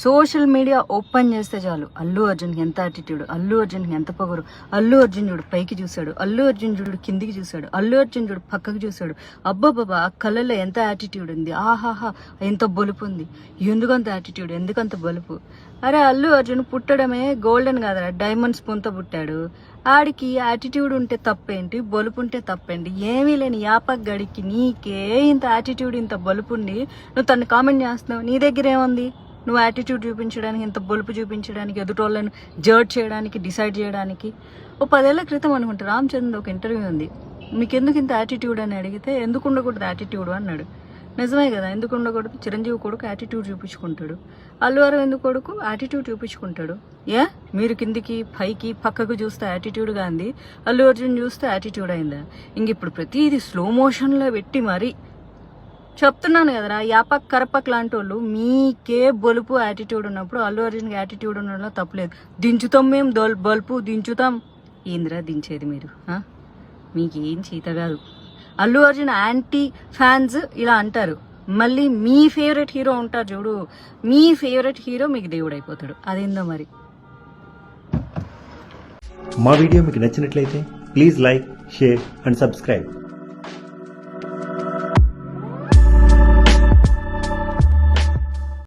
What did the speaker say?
Social media open చేస్తే చాలు. అల్లు అర్జున్కి ఎంత యాటిట్యూడ్ అల్లు అర్జున్కి ఎంత పొగరు అల్లు అర్జున్ చూడు పైకి చూశాడు. అల్లు అర్జున్ చూడు కిందికి చూశాడు. అల్లు అర్జున్ చూడు పక్కకి చూశాడు. అబ్బాబాబా ఆ కళ్ళలో ఎంత యాటిట్యూడ్ ఉంది? ఆహాహా ఎంత బలుపు ఉంది? ఎందుకంత యాటిట్యూడ్ ఎందుకంత బలుపు? అరే అల్లు అర్జున్ పుట్టడమే గోల్డెన్ కాదరా. డైమండ్ స్పూన్తో పుట్టాడు. ఆడికి యాటిట్యూడ్ ఉంటే తప్పేంటి? బలుపు ఉంటే తప్పేంటి? ఏమీ లేని యాపక్ గడికి నీకే ఇంత యాటిట్యూడ్ ఇంత బలుపుండి నువ్వు తను కామెంట్ చేస్తున్నావు? నీ దగ్గర ఏముంది? నువ్వు యాటిట్యూడ్ చూపించడానికి ఇంత బొలుపు చూపించడానికి ఎదుటోళ్ళను జర్డ్ చేయడానికి డిసైడ్ చేయడానికి ఓ పదేళ్ళ క్రితం అనుకుంటా రామచంద్ర ఒక ఇంటర్వ్యూ ఉంది. మీకెందుకు ఇంత యాటిట్యూడ్ అని అడిగితే ఎందుకు ఉండకూడదు యాటిట్యూడ్ అన్నాడు. నిజమే కదా ఎందుకు ఉండకూడదు? చిరంజీవి కొడుకు యాటిట్యూడ్ చూపించుకుంటాడు. అల్లు అరవింద్ కొడుకు? యాటిట్యూడ్ చూపించుకుంటాడు. ఏ? మీరు కిందికి పైకి పక్కకు చూస్తే యాటిట్యూడ్గా అంది? అల్లు అర్జున్ చూస్తే యాటిట్యూడ్ అయిందా? ఇంక ఇప్పుడు ప్రతిదీ స్లో మోషన్లో పెట్టి మరి చెప్తున్నాను కదరా యాపక్ కరపక్ లాంటి వాళ్ళు మీకే బొలుపు యాటిట్యూడ్ ఉన్నప్పుడు అల్లు అర్జున్కి యాటిట్యూడ్ ఉండడంలో తప్పలేదు. దించుతాం మేము దొల్ బలుపు దించుతాం. ఏందిరా దించేది మీరు మీకేం చీత కాదు. అల్లు అర్జున్ యాంటీ ఫ్యాన్స్ ఇలా అంటారు. మళ్ళీ మీ ఫేవరెట్ హీరో ఉంటారు చూడు. మీ ఫేవరెట్ హీరో మీకు దేవుడు అయిపోతాడు. అదేందో మరి? మా వీడియో మీకు నచ్చినట్లయితే please like share and subscribe